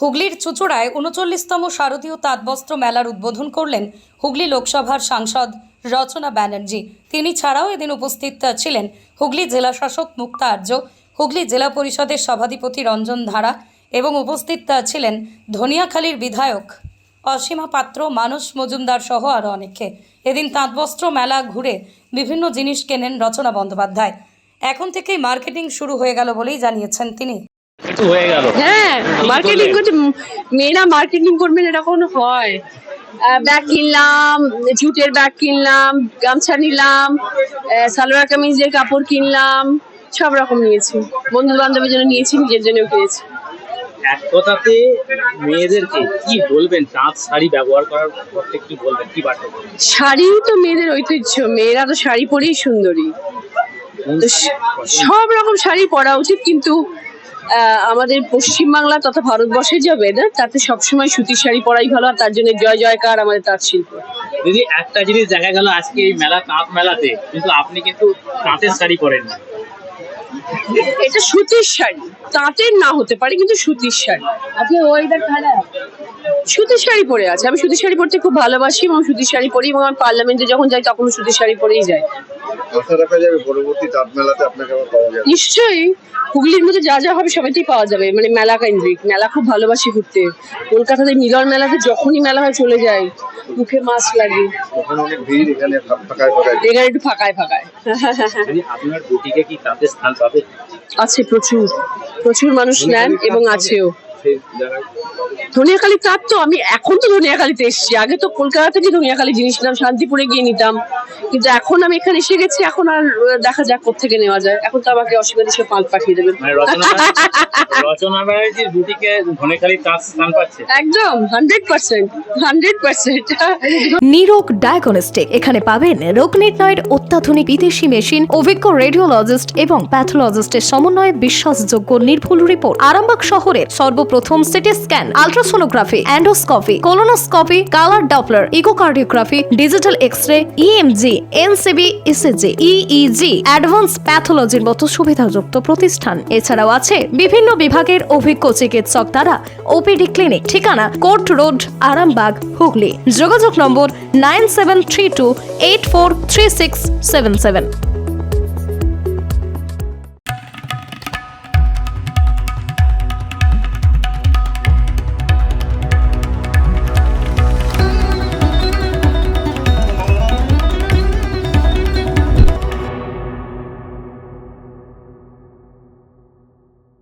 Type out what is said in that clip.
হুগলির চুচুড়ায় উনচল্লিশতম শারদীয় তাঁতবস্ত্র মেলার উদ্বোধন করলেন হুগলি লোকসভার সাংসদ রচনা ব্যানার্জি। তিনি ছাড়াও এদিন উপস্থিত ছিলেন হুগলি জেলা শাসক মুক্তা আর্য হুগলি জেলা পরিষদের সভাধিপতি রঞ্জন ধারা এবং উপস্থিত ছিলেন ধনিয়াখালীর বিধায়ক অসীমা পাত্র, মানস মজুমদার সহ আরও অনেকে। এদিন তাঁতবস্ত্র মেলা ঘুরে বিভিন্ন জিনিস কেনেন রচনা বন্দ্যোপাধ্যায়। এখন থেকেই মার্কেটিং শুরু হয়ে গেল বলেই জানিয়েছেন তিনি। হয়ে মার্কেটিং করতে মেয়েরা মার্কেটিং করবেন এটা কোনো হয় ব্যাগ কিনলাম জুটের ব্যাগ কিনলাম গামছা নিলাম সালোয়ার কামিজের কাপড় কিনলাম সব রকম নিয়েছি। বন্ধু বান্ধবের জন্য নিয়েছি নিজের জন্যও কিনেছি। এক কথাতে মেয়েদেরকে কি বলবেন? তাঁত শাড়ি ব্যবহার করার করতে কি বলবেন? কি বার্তা? শাড়ি তো মেয়েদের ঐতিহ্য। মেয়েরা তো শাড়ি পরেই সুন্দরী? সব রকম শাড়ি পরা উচিত কিন্তু আমাদের পশ্চিমবাংলা তথা ভারতবর্ষের যা ওয়েদার তাতে সবসময় সুতির শাড়ি পরাই ভালো আর তার জন্য জয় জয়কার আমাদের তাঁত শিল্প। দিদি একটা জিনিস দেখা গেল আজকে এই মেলা তাঁত মেলাতে কিন্তু আপনি কিন্তু তাঁতের শাড়ি পরেন না। এটা সুতির শাড়ি তাঁতের না হতে পারে কিন্তু সুতির শাড়ি। আজকে ওয়েদার খারাপ? সুতির শাড়ি পরে আছে। আমি সুতির শাড়ি পরতে খুব ভালোবাসি এবং সুতির শাড়ি পরি এবং আমি পার্লামেন্টে যখন যাই তখন সুতির শাড়ি পরেই যাই। আশা রাখা যাবে? পরবর্তী তাঁত মেলাতে আপনাকে আবার পাওয়া যাবে। নিশ্চয়ই। হুগলির মধ্যে যা যা হবে সবাইতেই পাওয়া যাবে। মানে মেলা কেন্দ্রিক। মেলা খুব ভালোবাসি ঘুরতে। কলকাতাতে মিলন মেলাতে যখনই মেলা হয় চলে যাই। মুখে মাস্ক লাগে। তখন অনেক ভিড় এখানে ফাঁকায় ফাঁকায়। এখানে একটু ফাঁকায় ফাঁকায়। আপনার বুটিকে কি তাঁতের স্থান পাবে? আছে প্রচুর। প্রচুর মানুষ নেন এবং আছেও। ধনিয়াখালী তার তো আমি এখন তো ধনিয়াখালীতে এসেছি। আগে তো কলকাতা থেকে ধনিয়াখালী জিনিস নিতাম শান্তিপুরে গিয়ে নিতাম। কিন্তু এখন আমি এখানে এসে গেছি এখন আর দেখা যাক কোথেকে নেওয়া যায়। এখন তো আমাকে অসুবিধা সে পাল পাঠিয়ে দেবেন। মানে রচনা রচনা ব্যানার্জির বুটিকে ধনেখালি তাঁত স্থান পাচ্ছে। একদম hundred percent hundred percent Nirog diagnostic এখানে পাবেন রোগ নির্ণয়ের অত্যাধুনিক বিদেশি মেশিন অভিজ্ঞ রেডিওলজিস্ট এবং প্যাথোলজিস্টের সমন্বয়ে বিশ্বাসযোগ্য নির্ভুল রিপোর্ট। আরামবাগ শহরের সর্বপ্রথম CT scan, ultrasonography, endoscopy, colonoscopy, colour doppler, echocardiography, digital X ray EMG NCV ECG EEG advance প্যাথোলজির মতো সুবিধাযুক্ত প্রতিষ্ঠান। এছাড়াও আছে বিভিন্ন বিভাগের অভিজ্ঞ চিকিৎসক দ্বারা ওপিডি ক্লিনিক, ঠিকানা কোর্ট রোড, আরামবাগ, হুগলি। যোগাযোগ নম্বর nine seven three two eight four three six seven seven.